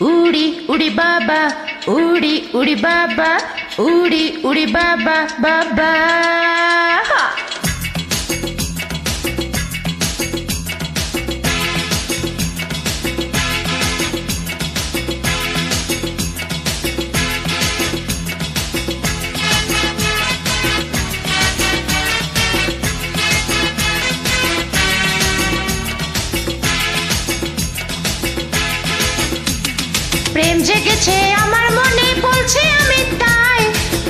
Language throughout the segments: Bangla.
উড়ি উড়ি বাবা উড়ি উড়ি বাবা উড়ি উড়ি বাবা বাবা প্রেম জেগেছে, আমার মনে বলছি আমি তাই।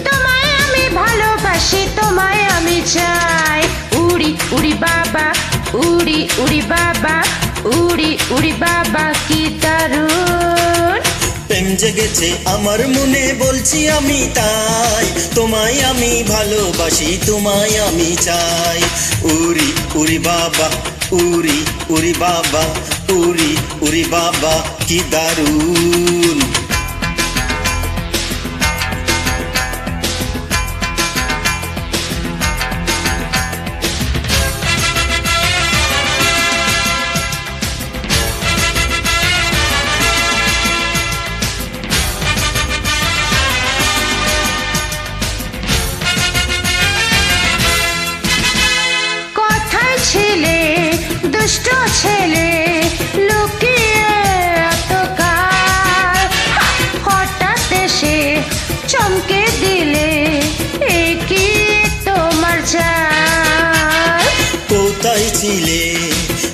তোমায় আমি ভালোবাসি, তোমায় আমি চাই। উড়ি উড়ি বাবা, উড়ি উড়ি বাবা, উড়ি উড়ি বাবা, কি দারুণ। প্রেম জেগেছে, আমার মনে বলছি আমি তাই। তোমায় আমি ভালোবাসি, তোমায় আমি চাই। উড়ি উড়ি বাবা, উড়ি উড়ি বাবা উরি উরি বাবা কি দারুণ। ছেলে দুষ্ট ছেলে ছিলে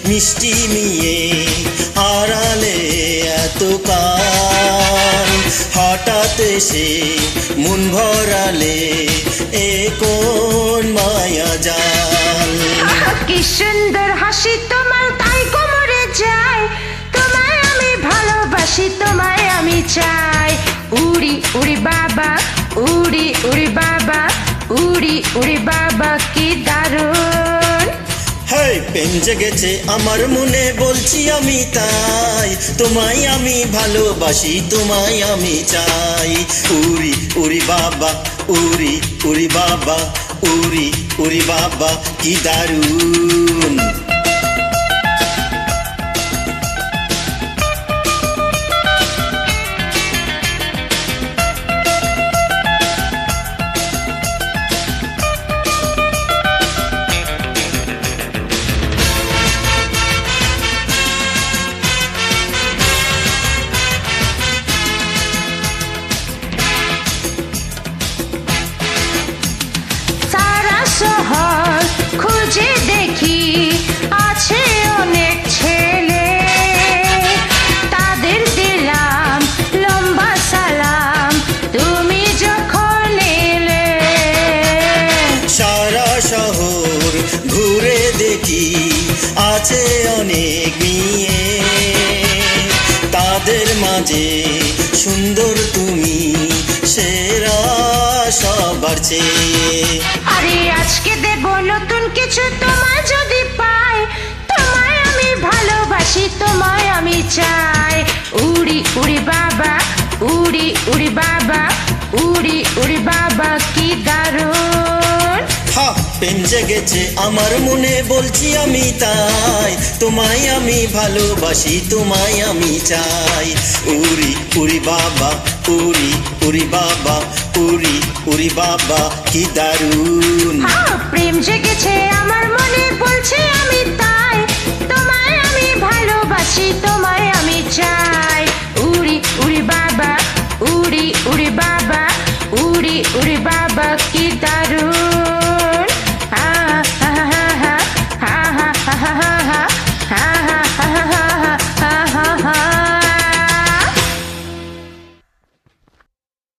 মিষ্টি মিয়ে আড়ালে এত কান হঠাৎ এসে মন ভরালে এ কোন মায়া জাল? কি সুন্দর হাসি তোমার তাই কোমরে যায়। তোমায় আমি ভালোবাসি, তোমায় আমি চাই। উড়ি উড়ি বাবা, উড়ি উড়ি বাবা, উড়ি উড়ি বাবা প্রেম জেগেছে আমার মনে, বলছি আমি তাই। তোমায় আমি ভালোবাসি, তোমায় আমি চাই। উরি উরি বাবা, উরি উরি বাবা, উরি উরি বাবা, কি দারুণ। আছে অনেক মেয়ে। তাদের মাঝে সুন্দর তুমি, সেরা সবার চেয়ে। আরে আজকে দেব নতুন কিছু তোমার যদি পাই। তোমায় আমি ভালোবাসি, তোমায় আমি চাই। উড়ি উড়ি বাবা, উড়ি উড়ি বাবা, উড়ি উড়ি বাবা, কি দারুণ। প্রেম জেগেছে, আমার মনে বলছি আমি তাই। তোমায় আমি ভালোবাসি, তোমায় আমি চাই। উরি উরি বাবা, উরি উরি বাবা, উরি উরি বাবা, কি দারুণ। হ্যাঁ প্রেম জেগেছে, আমার মনে বলছে আমি তাই। তোমায় আমি ভালোবাসি, তোমায় আমি চাই। উড়ি উড়ি বাবা উড়ি উড়ি বাবা উড়ি উড়ি বাবা, কি